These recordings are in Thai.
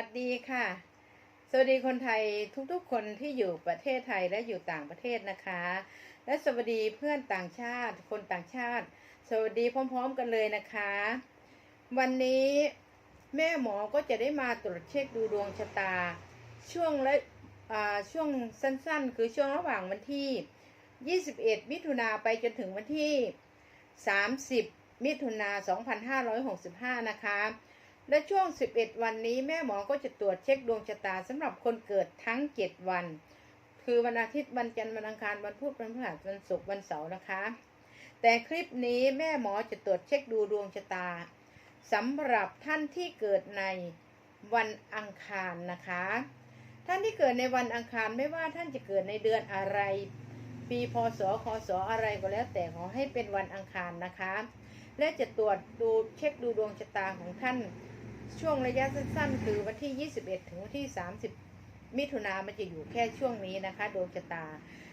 สวัสดีค่ะ สวัสดีคนไทยทุกๆ คนที่อยู่ประเทศไทยและอยู่ต่างประเทศนะคะ และสวัสดีเพื่อนต่างชาติ คนต่างชาติ สวัสดีพร้อม ๆ กันเลยนะคะ วันนี้แม่หมอก็จะได้มาตรวจเช็คดูดวงชะตา ช่วงและช่วงสั้นๆ คือช่วงระหว่างวันที่ 21 มิถุนาไปจนถึงวันที่ 30 มิถุนา2565 นะคะ และช่วง 11 วันนี้แม่หมอก็จะตรวจเช็คดวงชะตาสำหรับคนเกิดทั้ง 7 วัน คือวันอาทิตย์วันจันทร์วันอังคารวันพุธวันพฤหัสวันศุกร์วันเสาร์นะคะ แต่คลิปนี้แม่หมอจะตรวจเช็คดูดวงชะตาสำหรับท่านที่เกิดในวันอังคารนะคะ ท่านที่เกิดในวันอังคารไม่ว่าท่านจะเกิดในเดือนอะไร ปีพศคศอะไรก็แล้ว แต่ขอให้เป็นวันอังคารนะคะ และจะตรวจดูเช็คดูดวงชะตาของท่าน ช่วงระยะสั้นๆ คือวันที่ 21 ถึงวันที่ 30 มิถุนามันจะอยู่แค่ช่วงนี้นะคะดวงชะตา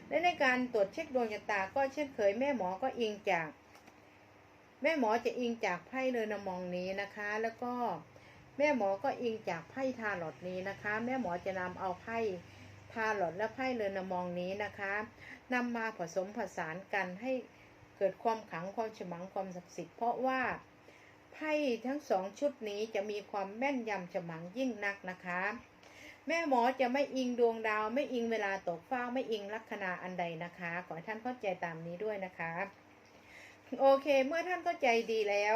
และในการตรวจเช็คดวงชะตาก็เช่นเคยแม่หมอก็อิงจาก แม่หมอจะอิงจากไพ่เรนมองนี้นะคะ แล้วก็แม่หมอก็อิงจากไพ่ทาร์ลอตนี้นะคะ แม่หมอจะนำเอาไพ่ทาร์ลอตและไพ่เรนมองนี้นะคะนำมาผสมผสานกันให้เกิดความขลังความฉมังความศักดิ์สิทธิ์เพราะว่า ไพ่ทั้งสองชุดนี้จะมีความแม่นยำฉมังยิ่งนักนะคะ แม่หมอจะไม่อิงดวงดาว ไม่อิงเวลาตกฟ้าไม่อิงลัคนาอันใดนะคะ ขอให้ท่านเข้าใจตามนี้ด้วยนะคะ โอเคเมื่อท่านเข้าใจดีแล้ว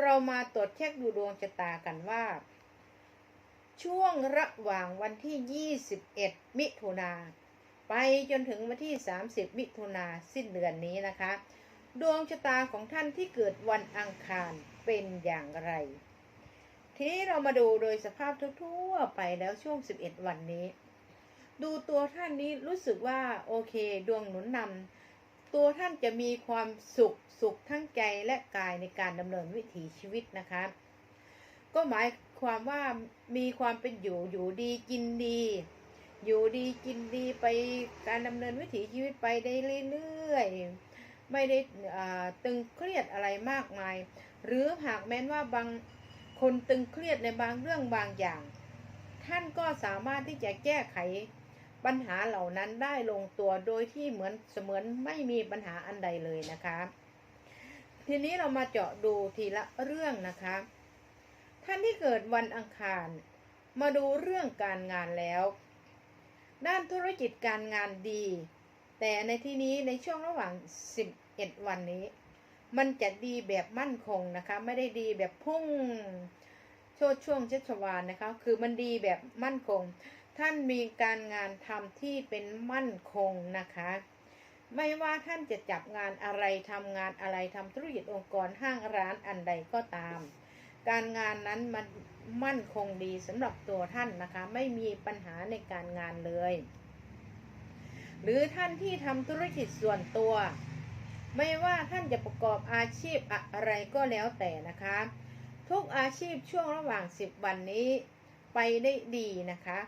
เรามาตรวจเช็คดูดวงชะตากันว่า ช่วงระหว่างวันที่ 21 มิถุนาไปจนถึงวันที่ 30 มิถุนาสิ้นเดือนนี้นะคะ ดวงชะตาของท่านที่เกิดวันอังคาร เป็นอย่างไร ทีนี้เรามาดูโดยสภาพทั่วๆไปแล้วช่วง 11 วันนี้ ดูตัวท่านนี้รู้สึกว่าโอเค ดวงหนุนนำตัวท่านจะมีความสุขสุขทั้งใจและกายในการดำเนินวิถีชีวิตนะคะ ก็หมายความว่ามีความเป็นอยู่อยู่ดีกินดีอยู่ดีกินดีไปการดำเนินวิถีชีวิตไปได้เรื่อยๆ ไม่ได้ตึงเครียดอะไรมากมาย หรือหากแม้นว่าบางคนตึงเครียดในบางเรื่องบางอย่าง ท่านก็สามารถที่จะแก้ไขปัญหาเหล่านั้นได้ลงตัวโดยที่เหมือนเสมือนไม่มีปัญหาอันใดเลยนะคะ ทีนี้เรามาเจาะดูทีละเรื่องนะคะ ท่านที่เกิดวันอังคาร มาดูเรื่องการงานแล้ว ด้านธุรกิจการงานดี แต่ในที่นี้ในช่วงระหว่าง 11 วันนี้ มันจะดีแบบมั่นคงนะคะ ไม่ได้ดีแบบพุ่งโชดช่วงเชชวานนะคะ คือมันดีแบบมั่นคง ท่านมีการงานทำที่เป็นมั่นคงนะคะ ไม่ว่าท่านจะจับงานอะไรทำงานอะไรทำธุรกิจองค์กรห้างร้านอันใดก็ตาม การงานนั้นมันมั่นคงดีสำหรับตัวท่านนะคะ ไม่มีปัญหาในการงานเลย หรือท่านที่ทำธุรกิจส่วนตัว ไม่ว่าท่านจะประกอบอาชีพอะไรก็แล้วแต่นะคะ ทุกอาชีพช่วงระหว่าง 10 วันนี้ ไปได้ดีนะคะ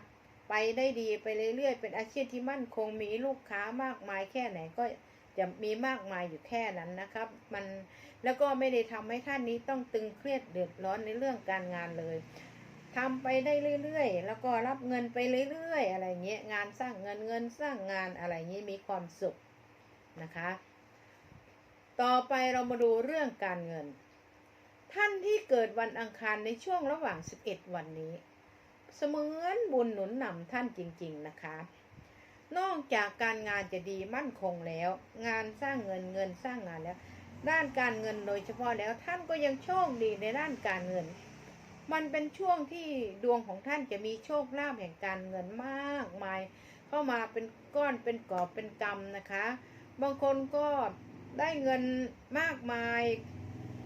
ไปได้ดีไปเรื่อยๆ เป็นอาชีพที่มั่นคงมีลูกค้ามากมายแค่ไหนก็จะมีมากมายอยู่แค่นั้นนะครับ มันแล้วก็ไม่ได้ทำให้ท่านนี้ต้องตึงเครียดเดือดร้อนในเรื่องการงานเลยทำไปได้เรื่อยๆ แล้วก็รับเงินไปเรื่อยๆ อะไรเงี้ยงานสร้างเงินเงินสร้างงานอะไรเงี้ยมีความสุขนะคะ ต่อไปเรามาดูเรื่องการเงิน ท่านที่เกิดวันอังคารในช่วงระหว่าง 11 วันนี้ เสมือนบุญหนุนนำท่านจริง ๆนะคะ นอกจากการงานจะดีมั่นคงแล้ว งานสร้างเงินเงินสร้างงานแล้ว ด้านการเงินโดยเฉพาะแล้วท่านก็ยังโชคดีในด้านการเงิน มันเป็นช่วงที่ดวงของท่านจะมีโชคลาภแห่งการเงินมากมาย เข้ามาเป็นก้อนเป็นกอบเป็นกำนะคะ บางคนก็ ได้เงินมากมาย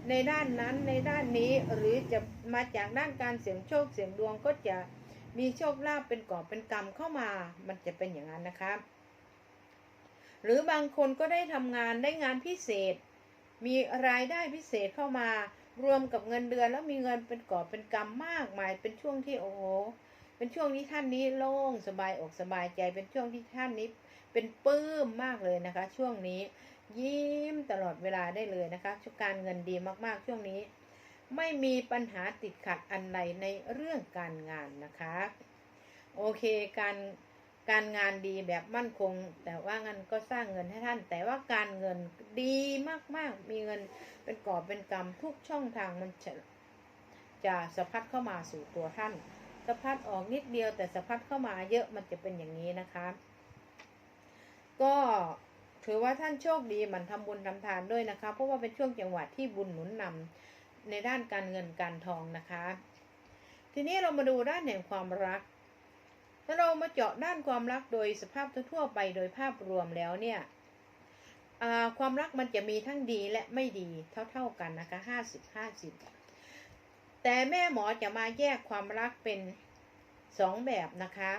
ในด้านนั้นในด้านนี้หรือจะมาจากด้านการเสี่ยงโชคเสี่ยงดวงก็จะมีโชคลาภเป็นกอบเป็นกำเข้ามา มันจะเป็นอย่างนั้นนะคะหรือบางคนก็ได้ทำงานได้งานพิเศษ มีรายได้พิเศษเข้ามารวมกับเงินเดือนแล้วมีเงินเป็นกอบเป็นกำมมากมาย เป็นช่วงที่โอ้โหเป็นช่วงที่ท่านนี้โล่งสบายอกสบายใจ เป็นช่วงที่ท่านนี้เป็นปลื้มมากเลยนะคะ ช่วงนี้ ยิ้มตลอดเวลาได้เลยนะคะช่วงการเงินดีมากๆช่วงนี้ ไม่มีปัญหาติดขัดอันใดในเรื่องการงานนะคะ โอเคการการงานดีแบบมั่นคง แต่ว่าเงินก็สร้างเงินให้ท่าน แต่ว่าการเงินดีมากๆ มีเงินเป็นกอบเป็นกำทุกช่องทางมันจะจะสะพัดเข้ามาสู่ตัวท่านสะพัดออกนิดเดียวแต่สะพัดเข้ามาเยอะมันจะเป็นอย่างนี้นะคะ ก็ ถือว่าท่านโชคดีมันทำบุญทำทานด้วยนะคะ เพราะว่าเป็นช่วงจังหวะที่บุญหนุนนำในด้านการเงินการทองนะคะ ทีนี้เรามาดูด้านแห่งความรักถ้าเรามาเจาะด้านความรักโดยสภาพทั่วไปโดยภาพรวมแล้วเนี่ยความรักมันจะมีทั้งดีและไม่ดีเท่าๆกันนะคะห้าสิบห้าสิบแต่แม่หมอจะมาแยกความรักเป็นสองแบบนะคะ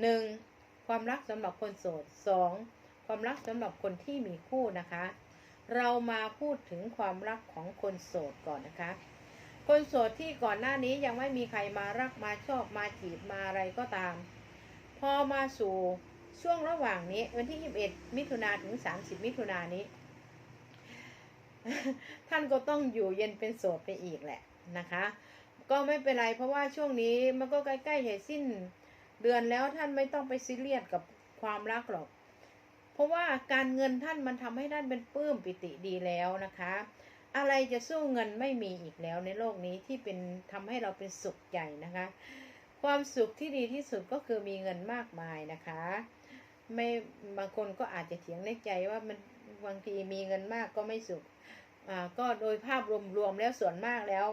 หนึ่งความรักสำหรับคนโสดสอง ความรักสำหรับคนที่มีคู่นะคะ เรามาพูดถึงความรักของคนโสดก่อนนะคะ คนโสดที่ก่อนหน้านี้ยังไม่มีใครมารักมาชอบมาจีบมาอะไรก็ตาม พอมาสู่ช่วงระหว่างนี้ วันที่ 21 มิถุนาถึง 30 มิถุนานี้ ท่านก็ต้องอยู่เย็นเป็นโสดไปอีกแหละนะคะ ก็ไม่เป็นไรเพราะว่าช่วงนี้มันก็ใกล้ๆจะสิ้น เดือนแล้วท่านไม่ต้องไปซีเรียสกับความรักหรอก เพราะว่าการเงินท่านมันทำให้ท่านเป็นปลื้มปิติดีแล้วนะคะ อะไรจะสู้เงินไม่มีอีกแล้วในโลกนี้ที่เป็นทำให้เราเป็นสุขใจนะคะ ความสุขที่ดีที่สุดก็คือมีเงินมากมายนะคะ ไม่บางคนก็อาจจะเถียงในใจว่ามันบางทีมีเงินมากก็ไม่สุขอ่าก็โดยภาพรวมๆแล้วส่วนมากแล้ว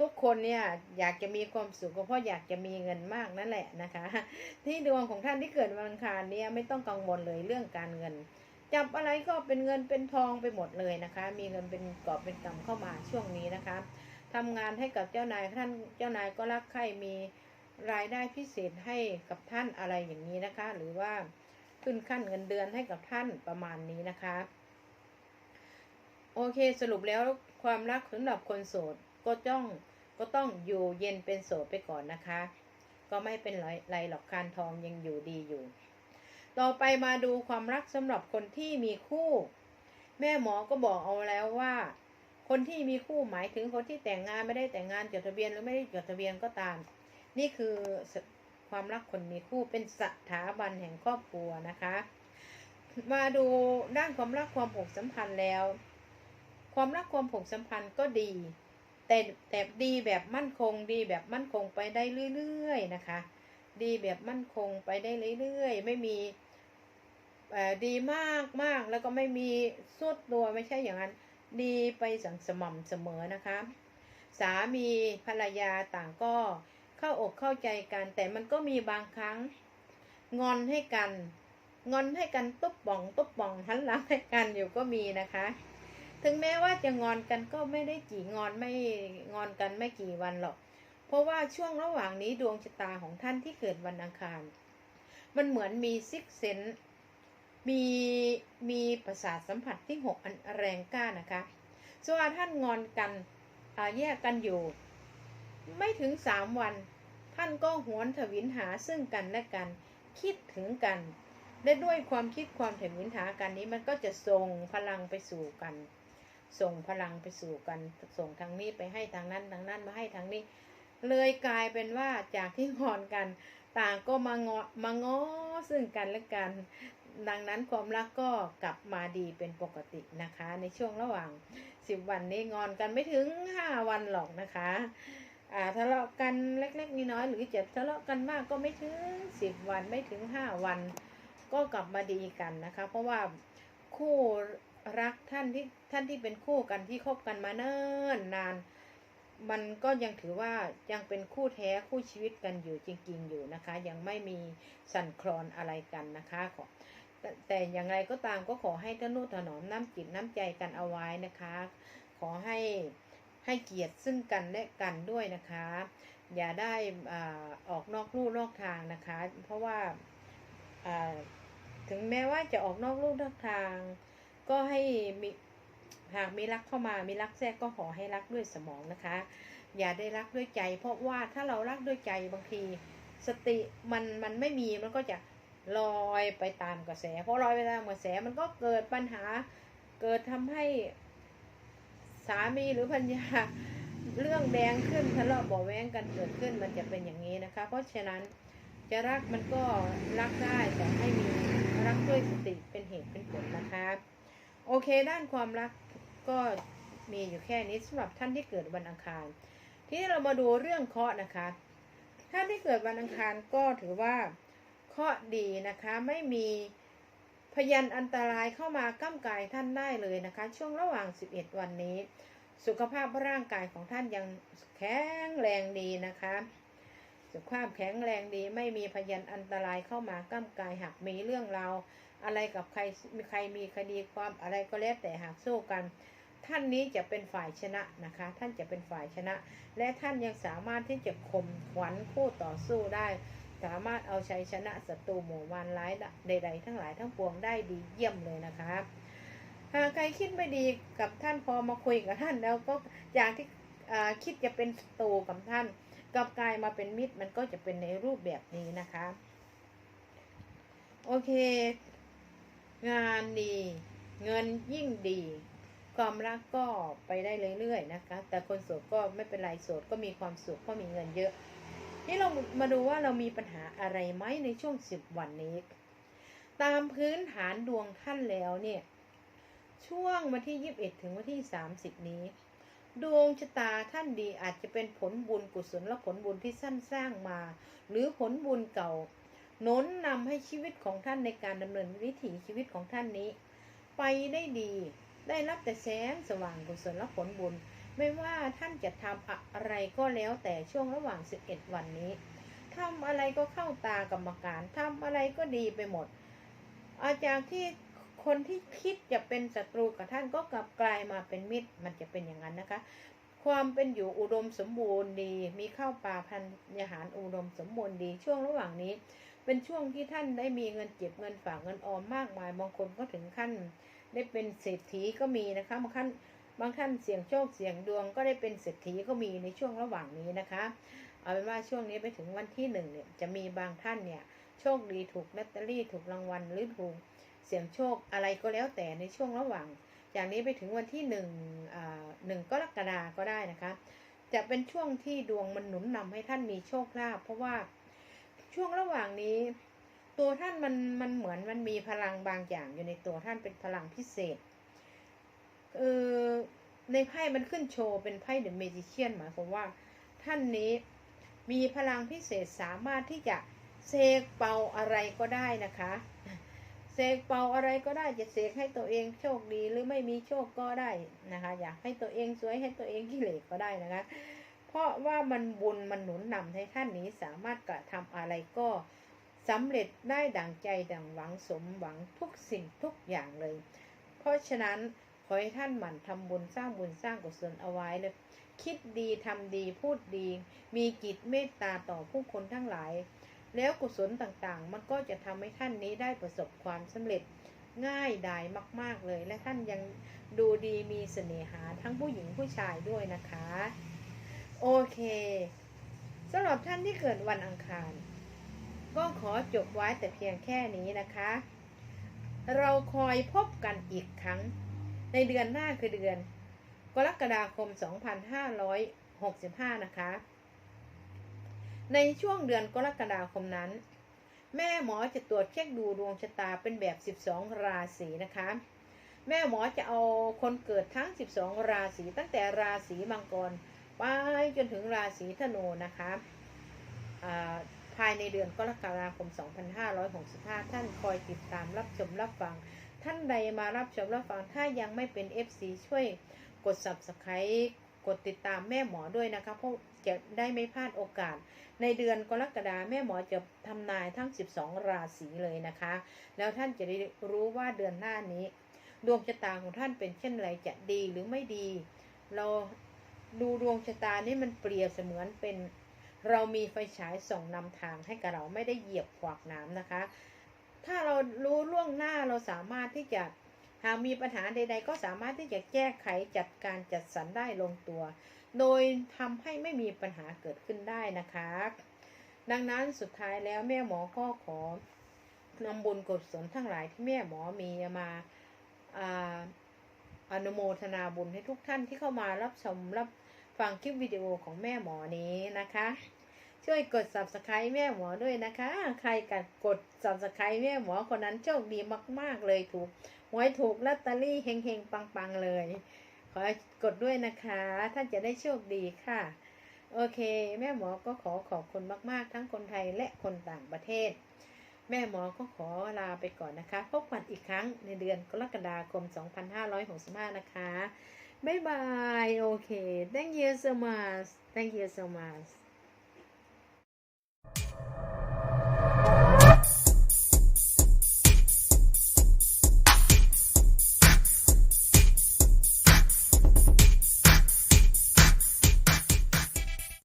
ทุกคนเนี่ยอยากจะมีความสุขก็เพราะอยากจะมีเงินมากนั่นแหละนะคะ ที่ดวงของท่านที่เกิดวันอังคารเนี่ยไม่ต้องกังวลเลยเรื่องการเงิน จับอะไรก็เป็นเงินเป็นทองไปหมดเลยนะคะ มีเงินเป็นกอบเป็นกำเข้ามาช่วงนี้นะคะทำงานให้กับเจ้านายท่านเจ้านายก็รักใคร่มีรายได้พิเศษให้กับท่านอะไรอย่างนี้นะคะ หรือว่าขึ้นขั้นเงินเดือนให้กับท่านประมาณนี้นะคะ โอเคสรุปแล้วความรักสำหรับคนโสด ก็ต้องก็ต้องอยู่เย็นเป็นโสดไปก่อนนะคะ ก็ไม่เป็นไรไรหรอกการทองยังอยู่ดีอยู่ ต่อไปมาดูความรักสำหรับคนที่มีคู่ แม่หมอก็บอกเอาแล้วว่า คนที่มีคู่หมายถึงคนที่แต่งงานไม่ได้แต่งงานจดทะเบียนหรือไม่ได้จดทะเบียนก็ตาม นี่คือความรักคนมีคู่เป็นสถาบันแห่งครอบครัวนะคะ มาดูด้านความรักความผูกสัมพันธ์แล้ว ความรักความผูกสัมพันธ์ก็ดี แต่แต่ดีแบบมั่นคงดีแบบมั่นคงไปได้เรื่อยๆนะคะ ดีแบบมั่นคงไปได้เรื่อยๆ ไม่มีดีมากมากแล้วก็ไม่มีสุดตัวไม่ใช่อย่างนั้น ดีไปสังสม่ำเสมอนะคะ สามีภรรยาต่างก็เข้าอกเข้าใจกัน แต่มันก็มีบางครั้งงอนให้กัน งอนให้กันตุ๊บป่องตุ๊บป่องหันหลังให้กันอยู่ก็มีนะคะ ถึงแม้ว่าจะงอนกันก็ไม่ได้กี่งอนไม่งอนกันไม่กี่วันหรอก เพราะว่าช่วงระหว่างนี้ดวงชะตาของท่านที่เกิดวันอังคาร มันเหมือนมีซิกเซนมีมีประสาทสัมผัสที่หกอันแรงกล้านะคะส่วนท่านงอนกันแยกกันอยู่ ไม่ถึงสามวัน ท่านก็หวนถวิลหาซึ่งกันและกัน คิดถึงกันและด้วยความคิดความถวิลหากันนี้มันก็จะส่งพลังไปสู่กัน ส่งพลังไปสู่กัน ส่งทางนี้ไปให้ทางนั้นทางนั้นมาให้ทางนี้ เลยกลายเป็นว่าจากที่งอนกัน ต่างก็มางอมาง้อซึ่งกันและกัน ดังนั้นความรักก็กลับมาดีเป็นปกตินะคะ ในช่วงระหว่างสิบวันนี้งอนกันไม่ถึงห้าวันหรอกนะคะอ่าทะเลาะกันเล็ก ๆน้อยๆหรือจะทะเลาะกันมากก็ไม่ถึงสิบวันไม่ถึงห้าวัน ก็กลับมาดีกันนะคะ เพราะว่าคู่ รักท่านที่ท่านที่เป็นคู่กันที่คบกันมาเนิ่นนาน มันก็ยังถือว่ายังเป็นคู่แท้คู่ชีวิตกันอยู่จริง ๆ อยู่นะคะ ยังไม่มีสั่นคลอนอะไรกันนะคะขอแต่แต่อย่างไรก็ตามก็ขอให้ทนุถนอมน้ำจิตน้ำใจกันเอาไว้นะคะ ขอให้ให้เกียรติซึ่งกันและกันด้วยนะคะ อย่าได้อออกนอกลู่นอกทางนะคะ เพราะว่าถึงแม้ว่าจะออกนอกลู่นอกทาง ก็ให้มีหากมีรักเข้ามา มีรักแทรกก็ขอให้รักด้วยสมองนะคะ อย่าได้รักด้วยใจ เพราะว่าถ้าเรารักด้วยใจบางที สติมันมันไม่มีมันก็จะลอยไปตามกระแสเพอลอยไปตามกระแสมันก็เกิดปัญหาเกิดทำให้สามีหรือภรรยาเรื่องแดงขึ้นทะเลาะเบาะแว้งกันเกิดขึ้นมันจะเป็นอย่างนี้นะคะ เพราะฉะนั้นจะรักมันก็รักได้แต่ให้มีรักด้วยสติเป็นเหตุเป็นผลนะคะ โอเค ด้านความรักก็มีอยู่แค่นี้สำหรับท่านที่เกิดวันอังคาร ทีนี้เรามาดูเรื่องเคราะห์นะคะ ท่านที่เกิดวันอังคารก็ถือว่าเคราะห์ดีนะคะ ไม่มีพยันอันตรายเข้ามาก้ำกายท่านได้เลยนะคะ ช่วงระหว่าง 11 วันนี้ สุขภาพร่างกายของท่านยังแข็งแรงดีนะคะ สุขภาพแข็งแรงดีไม่มีพยันอันตรายเข้ามาก้ำกายหากมีเรื่องราว อะไรกับใครมีใครมีคดีความอะไรก็แล้วแต่หากสู้กัน ท่านนี้จะเป็นฝ่ายชนะนะคะ ท่านจะเป็นฝ่ายชนะ และท่านยังสามารถที่จะข่มขวัญคู่ต่อสู้ได้ สามารถเอาชัยชนะศัตรูหมู่มารร้ายใด ๆ ทั้งหลายทั้งปวงได้ดีเยี่ยมเลยนะคะหากใครคิดไม่ดีกับท่านพอมาคุยกับท่านแล้วก็อย่างที่คิดจะเป็นศัตรูกับท่านกลับกลายมาเป็นมิตรมันก็จะเป็นในรูปแบบนี้นะคะ โอเค งานดี เงินยิ่งดี ความรักก็ไปได้เรื่อยๆนะคะ แต่คนโสดก็ไม่เป็นไรโสดก็มีความสุขก็มีเงินเยอะ นี่เรามาดูว่าเรามีปัญหาอะไรไหมในช่วงสิบวันนี้ ตามพื้นฐานดวงท่านแล้วเนี่ย ช่วงวันที่21ถึงวันที่30นี้ ดวงชะตาท่านดีอาจจะเป็นผลบุญกุศลและผลบุญที่ท่านสร้างมา หรือผลบุญเก่า หนุนนำให้ชีวิตของท่านในการดำเนินวิถีชีวิตของท่านนี้ ไปได้ดี ได้รับแต่แสงสว่างกุศลและผลบุญ ไม่ว่าท่านจะทำอะไรก็แล้วแต่ช่วงระหว่าง 11 วันนี้ทำอะไรก็เข้าตากรรมการทำอะไรก็ดีไปหมด อาจากที่คนที่คิดจะเป็นศัตรูกับท่านก็กลับกลายมาเป็นมิตร มันจะเป็นอย่างนั้นนะคะ ความเป็นอยู่อุดมสมบูรณ์ดี มีข้าวปลาพันยาหารอุดมสมบูรณ์ดี ช่วงระหว่างนี้ เป็นช่วงที่ท่านได้มีเงินเก็บเงินฝากเงินออมมากมาย บางคนก็ถึงขั้นได้เป็นเศรษฐีก็มีนะคะบางท่านบางท่านเสี่ยงโชคเสี่ยงดวงก็ได้เป็นเศรษฐีก็มีในช่วงระหว่างนี้นะคะ เอาเป็นว่าช่วงนี้ไปถึงวันที่หนึ่งเนี่ยจะมีบางท่านเนี่ยโชคดีถูกลอตเตอรี่ถูกรางวัลหรือถูกเสี่ยงโชคอะไรก็แล้วแต่ในช่วงระหว่าง จากนี้ไปถึงวันที่หนึ่งอ่าหนึ่งกรกฎาก็ได้นะคะ จะเป็นช่วงที่ดวงมันหนุนนำให้ท่านมีโชคลาภเพราะว่า ช่วงระหว่างนี้ ตัวท่านมันมันเหมือนมันมีพลังบางอย่างอยู่ในตัวท่านเป็นพลังพิเศษเออในไพ่มันขึ้นโชว์เป็นไพ่เดอะเมจิเชียนหมายความว่า ท่านนี้มีพลังพิเศษสามารถที่จะเสกเป่าอะไรก็ได้นะคะเสกเป่าอะไรก็ได้จะเสกให้ตัวเองโชคดีหรือไม่มีโชคก็ได้นะคะ อยากให้ตัวเองสวยให้ตัวเองกิเลสก็ได้นะคะ ราะว่ามันบุญมันหนุนนำให้ท่านนี้สามารถกระทำอะไรก็สำเร็จได้ดังใจดังหวังสมหวังทุกสิ่งทุกอย่างเลย เพราะฉะนั้นขอให้ท่านหมั่นทำบุญสร้างบุญสร้างกุศลเอาไว้เลย คิดดีทำดีพูดดี มีจิตเมตตาต่อผู้คนทั้งหลาย แล้วกุศลต่างๆ มันก็จะทำให้ท่านนี้ได้ประสบความสำเร็จง่ายดายมาก ๆเลย และท่านยังดูดีมีเสน่หาทั้งผู้หญิงผู้ชายด้วยนะคะ โอเคสำหรับท่านที่เกิดวันอังคาร ก็ขอจบไว้แต่เพียงแค่นี้นะคะ เราคอยพบกันอีกครั้ง ในเดือนหน้าคือเดือน กรกฎาคม 2565 นะคะ ในช่วงเดือนกรกฎาคมนั้น แม่หมอจะตรวจเช็คดูดวงชะตาเป็นแบบ 12 ราศีนะคะ แม่หมอจะเอาคนเกิดทั้ง 12 ราศีตั้งแต่ราศีมังกร ไปจนถึงราศีธนูนะคะภายในเดือนกรกฎาคม 2565 ท่านคอยติดตามรับชมรับฟัง ท่านใดมารับชมรับฟัง ถ้ายังไม่เป็น FC ช่วยกด Subscribe กดติดตามแม่หมอด้วยนะคะ เพราะจะได้ไม่พลาดโอกาส ในเดือนกรกฎาแม่หมอจะทำนายทั้ง 12 ราศีเลยนะคะ แล้วท่านจะได้รู้ว่าเดือนหน้านี้ ดวงชะตาของท่านเป็นเช่นไรจะดีหรือไม่ดี เรา ดูดวงชะตานี่มันเปรียบเสมือนเป็น เรามีไฟฉายส่องนำทางให้กับเราไม่ได้เหยียบขวากน้ำนะคะ ถ้าเรารู้ล่วงหน้าเราสามารถที่จะหากมีปัญหาใด ๆ ก็สามารถที่จะแก้ไขจัดการจัดสรรได้ลงตัว โดยทำให้ไม่มีปัญหาเกิดขึ้นได้นะคะ ดังนั้นสุดท้ายแล้วแม่หมอก็ขอนำบุญกุศลทั้งหลายที่แม่หมอมีมาอาอนุโมทนาบุญให้ทุกท่านที่เข้ามารับชมรับ ฟังคลิปวิดีโอของแม่หมอนี้นะคะ ช่วยกด subscribe แม่หมอด้วยนะคะ ใครกัดกด subscribe แม่หมอคนนั้นโชคดีมาก ๆ เลยถูกหวยถูกลอตเตอรี่เฮงๆ ปัง ๆ เลย ขอกดด้วยนะคะ ท่านจะได้โชคดีค่ะ โอเค แม่หมอก็ขอขอบคุณมาก ๆ ทั้งคนไทยและคนต่างประเทศแม่หมอก็ขอลาไปก่อนนะคะ พบกันอีกครั้งในเดือนกรกฎาคม 2565 นะคะ บ๊ายบายโอเค thank you so much thank you so much